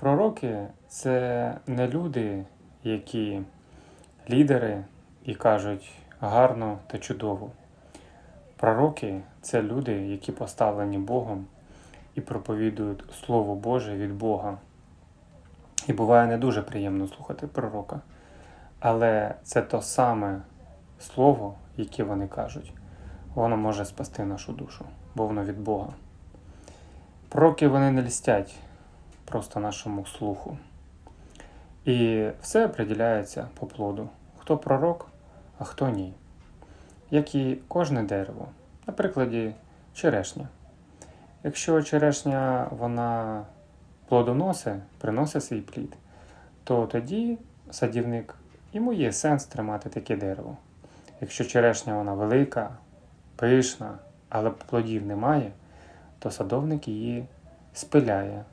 Пророки це не люди, які лідери і кажуть гарно та чудово. Пророки це люди, які поставлені Богом і проповідують Слово Боже від Бога. І буває не дуже приємно слухати пророка. Але це то саме слово, яке вони кажуть, воно може спасти нашу душу, бо воно від Бога. Пророки вони не лістять просто нашому слуху. І все определяється по плоду. Хто пророк, а хто ні. Як і кожне дерево. На прикладі черешня. Якщо черешня вона плодоносить, приносить свій плід, то тоді садівник йому є сенс тримати таке дерево. Якщо черешня вона велика, пишна, але плодів немає, то садовник її спиляє